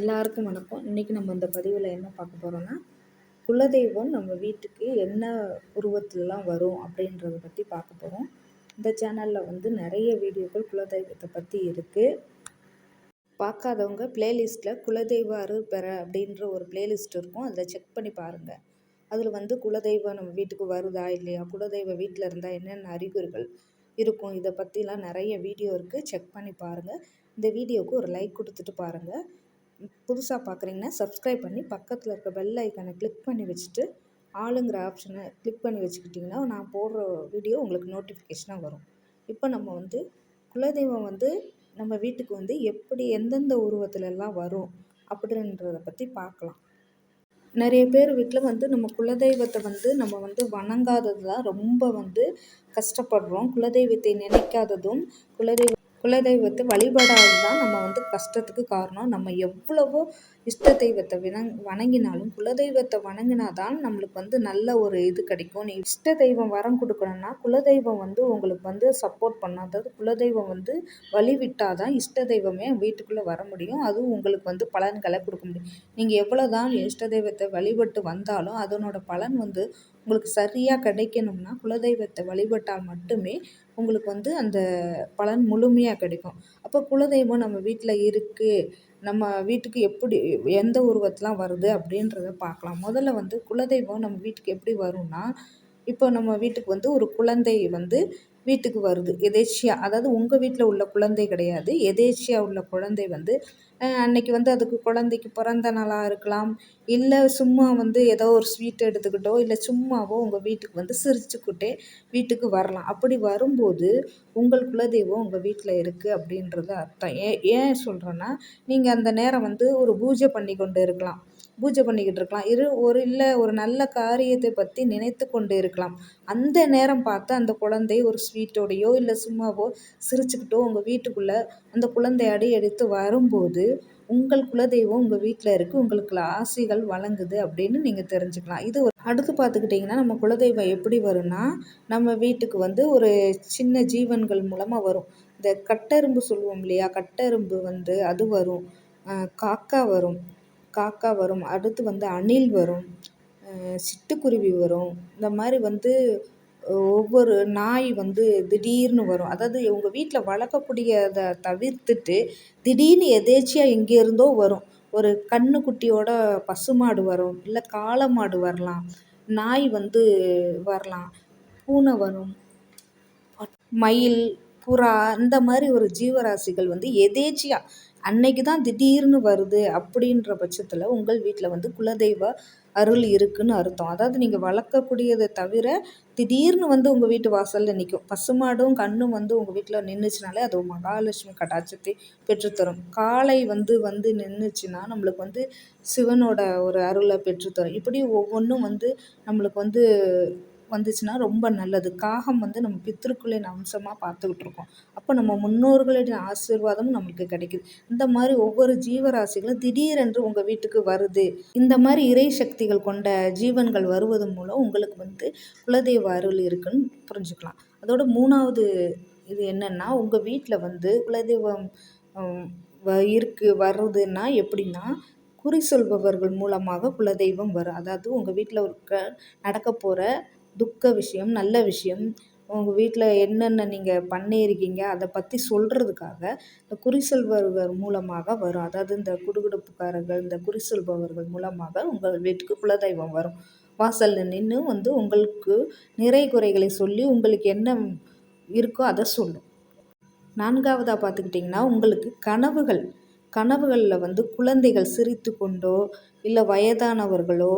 எல்லாருக்கும் வணக்கம். இன்றைக்கி நம்ம இந்த பதிவில் என்ன பார்க்க போகிறோன்னா குலதெய்வம் நம்ம வீட்டுக்கு என்ன உருவத்திலலாம் வரும் அப்படின்றத பற்றி பார்க்க போகிறோம் இந்த சேனலில் வந்து நிறைய வீடியோக்கள் குலதெய்வத்தை பற்றி இருக்குது பார்க்காதவங்க ப்ளேலிஸ்ட்டில் குலதெய்வ அருள் பெற அப்படின்ற ஒரு பிளேலிஸ்ட் இருக்கும். அதில் செக் பண்ணி பாருங்கள் அதில் வந்து குலதெய்வம் நம்ம வீட்டுக்கு வருதா இல்லையா குலதெய்வ வீட்டில் இருந்தால் என்னென்ன அறிகுறிகள் இருக்கும் இதை பற்றிலாம் நிறைய வீடியோ இருக்குது செக் பண்ணி பாருங்கள் இந்த வீடியோவுக்கு ஒரு லைக் கொடுத்துட்டு பாருங்கள் புதுசாக பார்க்குறீங்கன்னா சப்ஸ்கிரைப் பண்ணி பக்கத்தில் இருக்க பெல் ஐக்கானை கிளிக் பண்ணி வச்சுட்டு ஆளுங்கிற ஆப்ஷனை கிளிக் பண்ணி வச்சுக்கிட்டிங்கன்னா நான் போடுற வீடியோ உங்களுக்கு நோட்டிஃபிகேஷனாக வரும். இப்போ நம்ம வந்து குலதெய்வம் வந்து நம்ம வீட்டுக்கு வந்து எப்படி எந்தெந்த உருவத்துலலாம் வரும் அப்படின்றத பற்றி பார்க்கலாம் நிறைய பேர் வீட்டில் வந்து நம்ம குலதெய்வத்தை வந்து நம்ம வந்து வணங்காதது தான் ரொம்ப வந்து கஷ்டப்படுறோம். குலதெய்வத்தை நினைக்காததும் குலதெய்வ குலதெய்வத்தை வழிபடாதது தான் நம்ம வந்து கஷ்டத்துக்கு காரணம். நம்ம எவ்வளவோ இஷ்ட தெய்வத்தை வினங் வணங்கினாலும் குலதெய்வத்தை வணங்கினா தான் நம்மளுக்கு வந்து நல்ல ஒரு இது கிடைக்கும். நீ இஷ்ட தெய்வம் வரம் கொடுக்கணும்னா குலதெய்வம் வந்து உங்களுக்கு வந்து சப்போர்ட் பண்ணும். அதாவது குலதெய்வம் வந்து வழிவிட்டால் தான் இஷ்ட தெய்வமே வீட்டுக்குள்ளே வர முடியும். அதுவும் உங்களுக்கு வந்து பலன்களை கொடுக்க முடியும். நீங்கள் எவ்வளோ தான் இஷ்ட தெய்வத்தை வழிபட்டு வந்தாலும் அதனோட பலன் வந்து உங்களுக்கு சரியாக கிடைக்கணும்னா குலதெய்வத்தை வழிபட்டால் மட்டுமே உங்களுக்கு வந்து அந்த பலன் முழுமையாக கிடைக்கும். அப்போ குலதெய்வம் நம்ம வீட்டில் இருக்குது நம்ம வீட்டுக்கு எப்படி எந்த உருவத்தெலாம் வருது அப்படின்றத பார்க்கலாம். முதல்ல வந்து குலதெய்வம் நம்ம வீட்டுக்கு எப்படி வரும்னா இப்போ நம்ம வீட்டுக்கு வந்து ஒரு குழந்தை வந்து வீட்டுக்கு வருது. எதேர்ச்சியா அதாவது உங்கள் வீட்டில் உள்ள குழந்தை கிடையாது. எதேர்ச்சியா உள்ள குழந்தை வந்து அன்னைக்கு வந்து அதுக்கு குழந்தைக்கு பிறந்த நாளாக இருக்கலாம். இல்லை சும்மா வந்து ஏதோ ஒரு ஸ்வீட் எடுத்துக்கிட்டோ இல்லை சும்மாவோ உங்கள் வீட்டுக்கு வந்து சிரிச்சுக்கிட்டே வீட்டுக்கு வரலாம். அப்படி வரும்போது உங்கள் குலதெய்வம் உங்கள் வீட்டில் இருக்குது அப்படின்றது அர்த்தம். ஏன் ஏன் சொல்கிறேன்னா நீங்கள் அந்த நேரம் வந்து ஒரு பூஜை பண்ணி கொண்டு இருக்கலாம். பூஜை பண்ணிக்கிட்டு இருக்கலாம். இரு ஒரு இல்லை ஒரு நல்ல காரியத்தை பற்றி நினைத்து கொண்டு இருக்கலாம். அந்த நேரம் பார்த்து அந்த குழந்தை ஒரு ஸ்வீட்டோடையோ இல்லை சும்மாவோ சிரிச்சுக்கிட்டோ உங்கள் வீட்டுக்குள்ளே அந்த குழந்தை அடி எடுத்து வரும்போது உங்கள் குலதெய்வம் உங்கள் வீட்டில் இருக்குது உங்களுக்கு ஆசைகள் வழங்குது அப்படின்னு நீங்கள் தெரிஞ்சுக்கலாம். இது ஒரு அடுத்து பார்த்துக்கிட்டிங்கன்னா நம்ம குலதெய்வம் எப்படி வரும்னா நம்ம வீட்டுக்கு வந்து ஒரு சின்ன ஜீவன்கள் மூலமாக வரும். இந்த கட்டெரும்பு சொல்லுவோம் இல்லையா? கட்டெரும்பு வந்து அது வரும். காக்கா வரும். காக்கா வரும் அடுத்து வந்து அணில் வரும் சிட்டுக்குருவி வரும். இந்த மாதிரி வந்து ஒவ்வொரு நாய் வந்து திடீர்னு வரும். அதாவது உங்கள் வீட்டில் வளர்க்கக்கூடியதை தவிர்த்துட்டு திடீர்னு எதேச்சியாக எங்கேருந்தோ வரும். ஒரு கன்றுக்குட்டியோட பசுமாடு வரும் இல்லை காளை மாடு வரலாம் நாய் வந்து வரலாம் பூனை வரும் மயில் புறா இந்த மாதிரி ஒரு ஜீவராசிகள் வந்து எதேச்சியாக அன்னைக்கு தான் திடீர்னு வருது அப்படின்ற பட்சத்தில் உங்கள் வீட்டில் வந்து குலதெய்வ அருள் இருக்குதுன்னு அர்த்தம். அதாவது நீங்கள் வளர்க்கக்கூடியதை தவிர திடீர்னு வந்து உங்கள் வீட்டு வாசலில் நிற்கும் பசுமாடும் கண்ணும் வந்து உங்கள் வீட்டில் நின்றுச்சுனாலே அது மகாலட்சுமி கடாட்சத்தை பெற்றுத்தரும். காலை வந்து வந்து நின்றுச்சுன்னா நம்மளுக்கு வந்து சிவனோட ஒரு அருளை பெற்றுத்தரும். இப்படி ஒவ்வொன்றும் வந்து நம்மளுக்கு வந்து வந்துச்சுன்னா ரொம்ப நல்லது. காகம் வந்து நம்ம பித்திருக்களின் அம்சமாக பார்த்துக்கிட்டு இருக்கோம் அப்போ நம்ம முன்னோர்களுடைய ஆசீர்வாதமும் நம்மளுக்கு கிடைக்குது. இந்த மாதிரி ஒவ்வொரு ஜீவராசிகளும் திடீரென்று உங்கள் வீட்டுக்கு வருது. இந்த மாதிரி இறை சக்திகள் கொண்ட ஜீவன்கள் வருவது மூலம் உங்களுக்கு வந்து குலதெய்வ அருள் இருக்குன்னு புரிஞ்சுக்கலாம். அதோட மூணாவது இது என்னென்னா உங்கள் வீட்டில் வந்து குலதெய்வம் இருக்கு வருதுன்னா எப்படின்னா குறி சொல்பவர்கள் மூலமாக குலதெய்வம் வரும். அதாவது உங்கள் வீட்டில் இருக்க நடக்க போகிற துக்க விஷயம் நல்ல விஷயம். உங்கள் வீட்டில் என்னென்ன நீங்கள் பண்ணியிருக்கீங்க அதை பற்றி சொல்கிறதுக்காக இந்த குறிசெல்பவர்கள் மூலமாக வரும். அதாவது இந்த குடுகுடுப்புக்காரர்கள் இந்த குறி சொல்பவர்கள் மூலமாக உங்கள் வீட்டுக்கு குலதெய்வம் வரும். வாசலில் நின்று வந்து உங்களுக்கு நிறை குறைகளை சொல்லி உங்களுக்கு என்ன இருக்கோ அதை சொல்லும். நான்காவதாக பார்த்துக்கிட்டிங்கன்னா உங்களுக்கு கனவுகள். கனவுகளில் வந்து குழந்தைகள் சிரித்து கொண்டோ இல்லை வயதானவர்களோ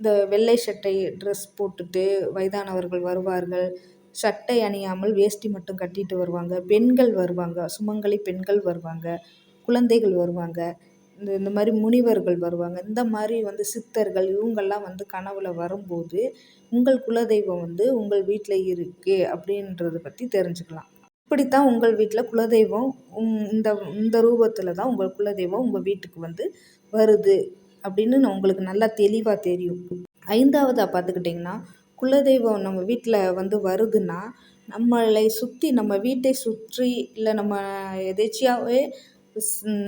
இந்த வெள்ளை சட்டை ட்ரெஸ் போட்டுட்டு வயதானவர்கள் வருவார்கள். சட்டை அணியாமல் வேஷ்டி மட்டும் கட்டிட்டு வருவாங்க. பெண்கள் வருவாங்க. சுமங்கலி பெண்கள் வருவாங்க. குழந்தைகள் வருவாங்க. இந்த இந்த மாதிரி முனிவர்கள் வருவாங்க. இந்த மாதிரி வந்து சித்தர்கள் இவங்கெல்லாம் வந்து கனவில் வரும்போது உங்கள் குலதெய்வம் வந்து உங்கள் வீட்டில் இருக்குது அப்படின்றத பற்றி தெரிஞ்சுக்கலாம். இப்படித்தான் உங்கள் வீட்டில் குலதெய்வம் இந்த இந்த ரூபத்தில் தான் உங்கள் குலதெய்வம் உங்கள் வீட்டுக்கு வந்து வருது. அப்படின்னு உங்களுக்கு நல்லா தெளிவாக தெரியும். ஐந்தாவதாக பார்த்துக்கிட்டிங்கன்னா குலதெய்வம் நம்ம வீட்டில் வந்து வருதுன்னா நம்மளை சுற்றி நம்ம வீட்டை சுற்றி இல்லை நம்ம எதேச்சியாகவே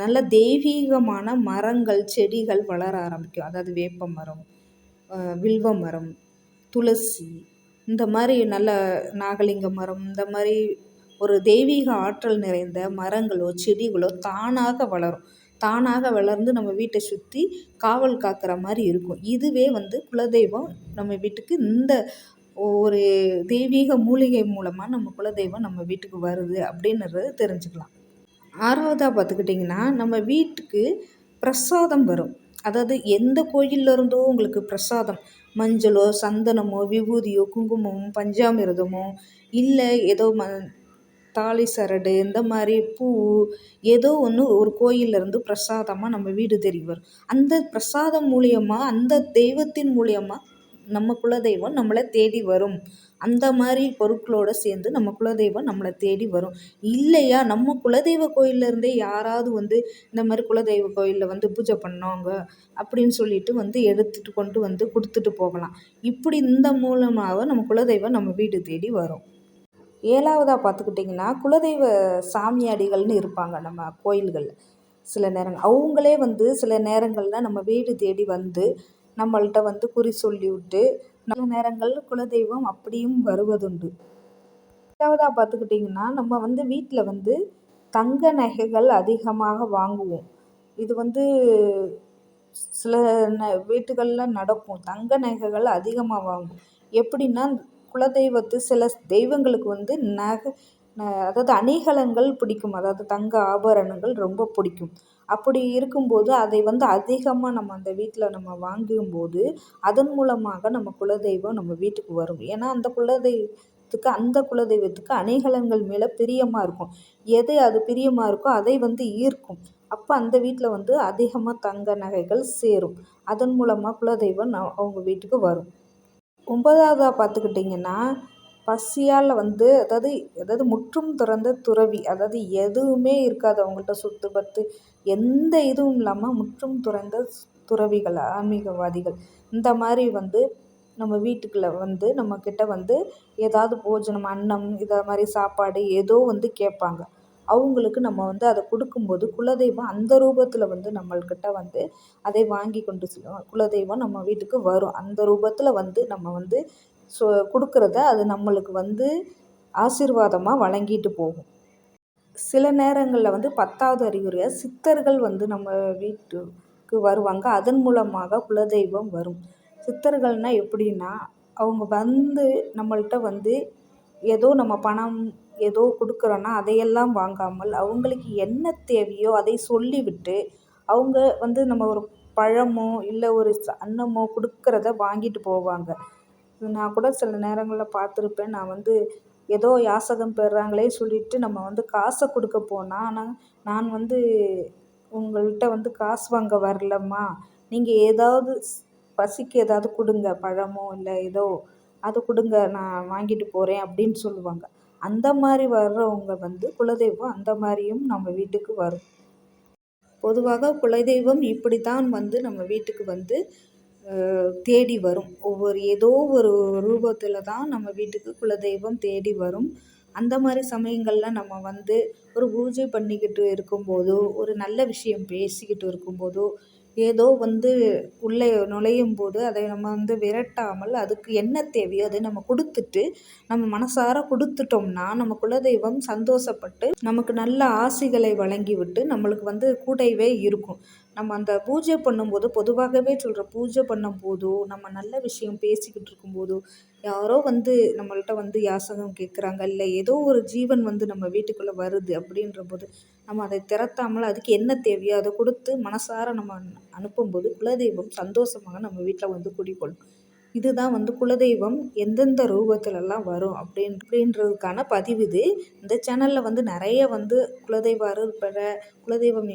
நல்ல தெய்வீகமான மரங்கள் செடிகள் வளர ஆரம்பிக்கும். அதாவது வேப்ப மரம் வில்வ மரம் துளசி இந்த மாதிரி நல்ல நாகலிங்க மரம் இந்த மாதிரி ஒரு தெய்வீக ஆற்றல் நிறைந்த மரங்களோ செடிகளோ தானாக வளரும். தானாக வளர்ந்து நம்ம வீட்டை சுற்றி காவல் காக்கிற மாதிரி இருக்கும். இதுவே வந்து குலதெய்வம் நம்ம வீட்டுக்கு இந்த ஒரு தெய்வீக மூலிகை மூலமாக நம்ம குலதெய்வம் நம்ம வீட்டுக்கு வருது அப்படின்றத தெரிஞ்சுக்கலாம். ஆறாவதாக பார்த்துக்கிட்டிங்கன்னா நம்ம வீட்டுக்கு பிரசாதம் வரும். அதாவது எந்த கோயில்ல இருந்தோ உங்களுக்கு பிரசாதம். மஞ்சளோ சந்தனமோ விபூதியோ குங்குமமோ பஞ்சாமிரதமோ இல்லை ஏதோ ம தாலி சரடு இந்த மாதிரி பூ ஏதோ ஒன்று ஒரு கோயிலேருந்து பிரசாதமாக நம்ம வீடு தேடி வரும் அந்த பிரசாதம் மூலியமா அந்த தெய்வத்தின் மூலியமா நம்ம குலதெய்வம் நம்மளை தேடி வரும். அந்த மாதிரி பொருட்களோடு சேர்ந்து நம்ம குலதெய்வம் நம்மளை தேடி வரும். இல்லையா நம்ம குலதெய்வ கோயில்லேருந்தே யாராவது வந்து இந்த மாதிரி குலதெய்வ கோயிலில் வந்து பூஜை பண்ணாங்க அப்படின்னு சொல்லிட்டு வந்து எடுத்துகிட்டு கொண்டு வந்து கொடுத்துட்டு போகலாம். இப்படி இந்த மூலமாக நம்ம குலதெய்வம் நம்ம வீடு தேடி வரும். ஏழாவதாக பார்த்துக்கிட்டிங்கன்னா குலதெய்வ சாமியாடிகள்னு இருப்பாங்க நம்ம கோயில்களில். சில நேரங்கள் அவங்களே வந்து சில நேரங்களில் நம்ம வீடு தேடி வந்து நம்மள்கிட்ட வந்து குறி சொல்லிவிட்டு சில நேரங்கள் குலதெய்வம் அப்படியும் வருவதுண்டு. ஏழாவதாக பார்த்துக்கிட்டிங்கன்னா நம்ம வந்து வீட்டில் வந்து தங்க நகைகள் அதிகமாக வாங்குவோம். இது வந்து சில ந வீட்டுகளில் நடக்கும். தங்க நகைகள் அதிகமாக வாங்கும் எப்படின்னா குலதெய்வத்து சில தெய்வங்களுக்கு வந்து நகை அதாவது அணிகலன்கள் பிடிக்கும். அதாவது தங்க ஆபரணங்கள் ரொம்ப பிடிக்கும். அப்படி இருக்கும்போது அதை வந்து அதிகமாக நம்ம அந்த வீட்டில் நம்ம வாங்கும்போது அதன் மூலமாக நம்ம குலதெய்வம் நம்ம வீட்டுக்கு வரும். ஏன்னா அந்த குலதெய்வத்துக்கு அந்த குலதெய்வத்துக்கு அணிகலன்கள் மேலே பிரியமாக இருக்கும். எது அது பிரியமாக இருக்கோ அதை வந்து ஈர்க்கும். அப்போ அந்த வீட்டில் வந்து அதிகமாக தங்க நகைகள் சேரும். அதன் மூலமாக குலதெய்வம் அவங்க வீட்டுக்கு வரும். ஒன்பதாவதாக பார்த்துக்கிட்டிங்கன்னா பசியால் வந்து அதாவது அதாவது முற்றும் துறந்த துறவி அதாவது எதுவுமே இருக்காது அவங்கள்ட்ட சொத்து பத்து எந்த இதுவும் இல்லாமல் முற்றும் துறந்த துறவிகள் ஆன்மீகவாதிகள் இந்த மாதிரி வந்து நம்ம வீட்டுக்குள்ளே வந்து நம்மக்கிட்ட வந்து ஏதாவது போஜனம் அன்னம் இதை மாதிரி சாப்பாடு ஏதோ வந்து கேட்பாங்க. அவங்களுக்கு நம்ம வந்து அதை கொடுக்கும்போது குலதெய்வம் அந்த ரூபத்தில் வந்து நம்மள்கிட்ட வந்து அதை வாங்கி கொண்டு செல்லும். குலதெய்வம் நம்ம வீட்டுக்கு வரும். அந்த ரூபத்தில் வந்து நம்ம வந்து ஸோ கொடுக்குறத அது நம்மளுக்கு வந்து ஆசீர்வாதமாக வழங்கிட்டு போகும். சில நேரங்களில் வந்து பத்தாவது அறிகுறியாக சித்தர்கள் வந்து நம்ம வீட்டுக்கு வருவாங்க. அதன் மூலமாக குலதெய்வம் வரும். சித்தர்கள்னால் எப்படின்னா அவங்க வந்து நம்மள்கிட்ட வந்து ஏதோ நம்ம பணம் ஏதோ கொடுக்குறோன்னா அதையெல்லாம் வாங்காமல் அவங்களுக்கு என்ன தேவையோ அதை சொல்லிவிட்டு அவங்க வந்து நம்ம ஒரு பழமோ இல்லை ஒரு அன்னமோ கொடுக்குறத வாங்கிட்டு போவாங்க. நான் கூட சில நேரங்களில் பார்த்துருப்பேன். நான் வந்து ஏதோ யாசகம் பெறுறாங்களே சொல்லிட்டு நம்ம வந்து காசை கொடுக்க போனால் ஆனால் நான் வந்து உங்கள்கிட்ட வந்து காசு வாங்க வரலம்மா. நீங்கள் ஏதாவது பசிக்கு ஏதாவது கொடுங்க பழமோ இல்லை ஏதோ அது கொடுங்க நான் வாங்கிட்டு போகிறேன் அப்படின்னு சொல்லுவாங்க. அந்த மாதிரி வர்றவங்க வந்து குலதெய்வம் அந்த மாதிரியும் நம்ம வீட்டுக்கு வரும். பொதுவாக குலதெய்வம் இப்படி தான் வந்து நம்ம வீட்டுக்கு வந்து தேடி வரும். ஒவ்வொரு ஏதோ ஒரு ரூபத்தில் தான் நம்ம வீட்டுக்கு குலதெய்வம் தேடி வரும். அந்த மாதிரி சமயங்களில் நம்ம வந்து ஒரு பூஜை பண்ணிக்கிட்டு இருக்கும்போதோ ஒரு நல்ல விஷயம் பேசிக்கிட்டு இருக்கும்போதோ ஏதோ வந்து உள்ளே நுழையும் போது அதை நம்ம வந்து விரட்டாமல் அதுக்கு என்ன தேவையோ அதை நம்ம கொடுத்துட்டு நம்ம மனசார கொடுத்துட்டோம்னா நம்ம குலதெய்வம் சந்தோஷப்பட்டு நமக்கு நல்ல ஆசிகளை வழங்கிவிட்டு நம்மளுக்கு வந்து கூடவே இருக்கும். நம்ம அந்த பூஜை பண்ணும்போது பொதுவாகவே சொல்கிற பூஜை பண்ணும்போதோ நம்ம நல்ல விஷயம் பேசிக்கிட்டு இருக்கும்போதோ யாரோ வந்து நம்மள்கிட்ட வந்து யாசகம் கேட்குறாங்க இல்லை ஏதோ ஒரு ஜீவன் வந்து நம்ம வீட்டுக்குள்ளே வருது அப்படின்ற போது நம்ம அதை திறத்தாமல் அதுக்கு என்ன தேவையோ அதை கொடுத்து மனசார நம்ம அனுப்பும்போது குலதெய்வம் சந்தோஷமாக நம்ம வீட்டில் வந்து குடிக்கொள்ளும். இதுதான் வந்து குலதெய்வம் எந்தெந்த ரூபத்திலெல்லாம் வரும் அப்படின் அப்படின்றதுக்கான பதிவு இது. இந்த சேனலில் வந்து நிறைய வந்து குலதெய்வ அருள் பெற குலதெய்வம்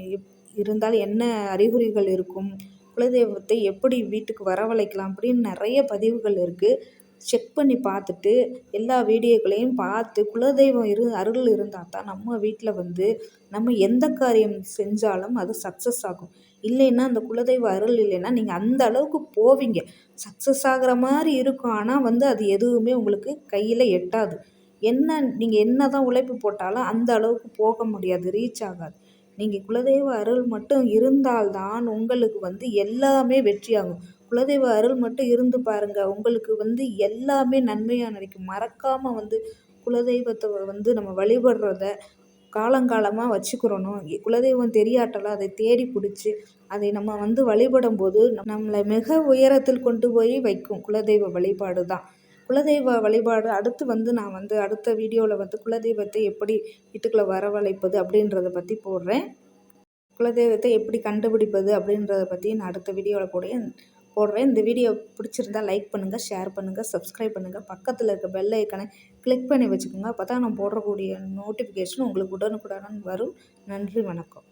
இருந்தால் என்ன அறிகுறிகள் இருக்கும் குலதெய்வத்தை எப்படி வீட்டுக்கு வரவழைக்கலாம் அப்படின்னு நிறைய பதிவுகள் இருக்குது செக் பண்ணி பார்த்துட்டு எல்லா வீடியோக்களையும் பார்த்து குலதெய்வம் இரு அருள் இருந்தால் தான் நம்ம வீட்டில் வந்து நம்ம எந்த காரியம் செஞ்சாலும் அது சக்ஸஸ் ஆகும். இல்லைன்னா அந்த குலதெய்வ அருள் இல்லைன்னா நீங்கள் அந்த அளவுக்கு போவீங்க. சக்ஸஸ் ஆகிற மாதிரி இருக்கும். ஆனால் வந்து அது எதுவுமே உங்களுக்கு கையில் எட்டாது. என்ன நீங்கள் என்ன தான் உழைப்பு போட்டாலும் அந்த அளவுக்கு போக முடியாது ரீச் ஆகாது. நீங்கள் குலதெய்வ அருள் மட்டும் இருந்தால் தான் உங்களுக்கு வந்து எல்லாமே வெற்றியாகும். குலதெய்வ அருள் மட்டும் இருந்து பாருங்கள் உங்களுக்கு வந்து எல்லாமே நன்மையாக நினைக்கும். மறக்காமல் வந்து குலதெய்வத்தை வந்து நம்ம வழிபடுறத காலங்காலமாக வச்சுக்கிறணும். குலதெய்வம் தெரியாட்டலாம் அதை தேடி பிடிச்சி அதை நம்ம வந்து வழிபடும் போது நம்மளை மிக உயரத்தில் கொண்டு போய் வைக்கும். குலதெய்வ வழிபாடு தான். குலதெய்வ வழிபாடு அடுத்து வந்து நான் வந்து அடுத்த வீடியோவில் வந்து குலதெய்வத்தை எப்படி வீட்டுக்குள்ளே வரவழைப்பது அப்படின்றத பற்றி போடுறேன். குலதெய்வத்தை எப்படி கண்டுபிடிப்பது அப்படின்றத பற்றி நான் அடுத்த வீடியோவில் போடுறேன். போடுறேன். இந்த வீடியோ பிடிச்சிருந்தா லைக் பண்ணுங்கள் ஷேர் பண்ணுங்கள் சப்ஸ்கிரைப் பண்ணுங்கள் பக்கத்தில் இருக்க பெல் ஐக்கனை கிளிக் பண்ணி வச்சுக்கோங்க. அப்போ தான் நான் போடக்கூடிய நோட்டிஃபிகேஷன் உங்களுக்கு உடனுக்குடன் வரும். நன்றி வணக்கம்.